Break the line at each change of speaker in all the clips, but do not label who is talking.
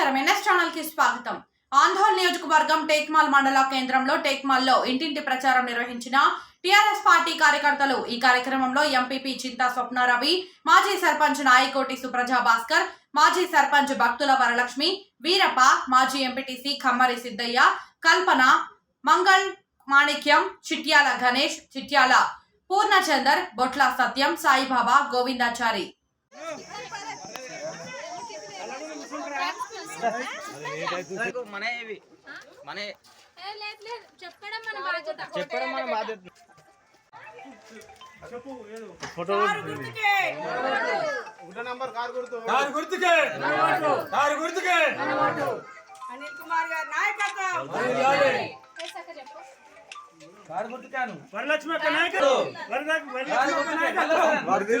నమస్కారం. ఎన్ఎస్ ఛానల్కి స్వాగతం. ఆంధోల్ నియోజకవర్గం టేక్మాల్ మండల కేంద్రంలో టేక్మాల్లో ఇంటింటి ప్రచారం నిర్వహించిన టీఆర్ఎస్ పార్టీ కార్యకర్తలు ఈ కార్యక్రమంలో ఎంపీపీ చింతా స్వప్నారవి మాజీ సర్పంచ్ నాయకోటి సుప్రజా భాస్కర్ మాజీ సర్పంచ్ భక్తుల వరలక్ష్మి వీరప్ప మాజీ ఎంపీటీసీ ఖమ్మరి సిద్దయ్య కల్పన మంగళ్ మాణిక్యం చిట్యాల గణేష్ చిట్యాల పూర్ణచందర్ బొట్ల సత్యం సాయిబాబా గోవిందాచారి.
మనే ఇవి. మనే.
చెప్పడం మన బాధ్యత.
చెప్పడం మన బాధ్యత.
కారు గుర్తుకే. కారు గుర్తుకే.
అనిల్ కుమార్ గారి నాయకత్వం.
వేసాక చెప్పు.
కారు గుర్తుకాను
వరలక్ష్మి యొక్క నాయకుడు వరలక్ష్మి వరలక్ష్మి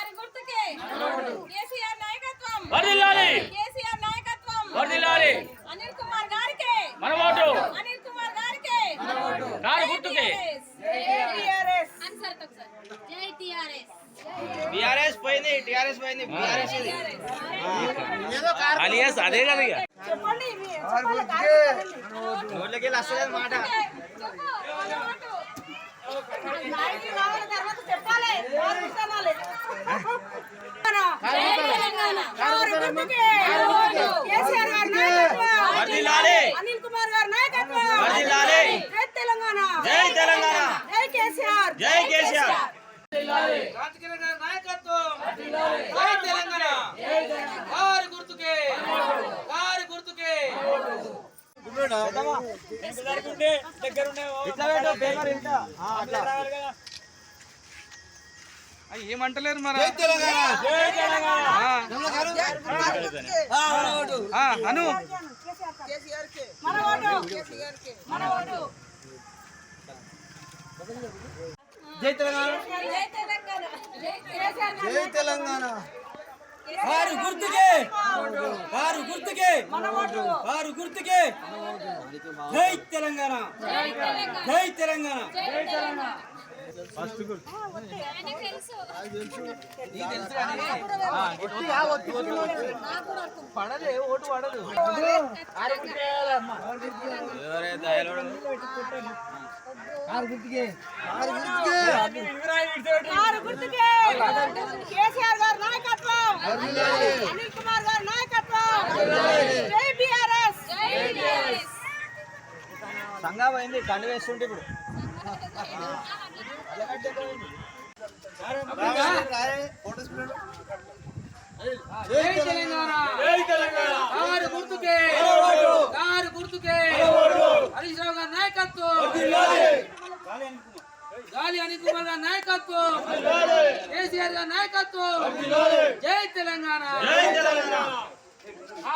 కారు గుర్తుకే
టీఆర్ఎస్
అని సార్ ఒకసారి జై టిఆర్ఎస్
బిఆర్ఎస్ పోయింది టిఆర్ఎస్ పోయింది బిఆర్ఎస్ ఇది
అలియాస్ అదే కదా ఇక
చెప్పండి మీ చెప్పాలి గారి గుర్తుకే.
నోట్లోకి వెళ్ళి వస్తలేదు మాట
చెప్పు, మన ఓటు. గారికి రావాలి తర్వాత చెప్పాలి గారి గుర్తు అనాలి.
జై తెలంగాణ
గారి గుర్తుకే కేసీఆర్ గారి నాయకత్వం
వర్ధిల్లాలి.
అనిల్ కుమార్ గారి నాయకత్వం
వర్ధిల్లాలి.
జై తెలంగాణ
జై తెలంగాణ.
జై కేసీఆర్.
జై కేసీఆర్. ఇంకా ఆ, అట్లా. అయ్యి ఏమంటలేరు మరి? ఆ. ఆ, అను.
మన ఓటు. మన ఓటు.
జై తెలంగాణ.
జై తెలంగాణ.
కారు గుర్తుకే. కారు గుర్తుకే. కారు గుర్తుకే. జై తెలంగాణ. జై తెలంగాణ.
ఆయనకు తెలుసు
ఓటు పడదు
గుర్తుకే కేసీఆర్ నాయకత్వం అనిల్ కుమార్ నాయకత్వం జై
జై
సంగా పోయింది కండు వేస్తుంటే ఇప్పుడు
జై తెలంగాణ. కారు గుర్తుకే. కారు గుర్తుకే. హరీష్ రావు గారి నాయకత్వం. గాలి అనిల్ కుమార్ గారి నాయకత్వం. కేసీఆర్ గారి నాయకత్వం. జై తెలంగాణ.
జై తెలంగాణ.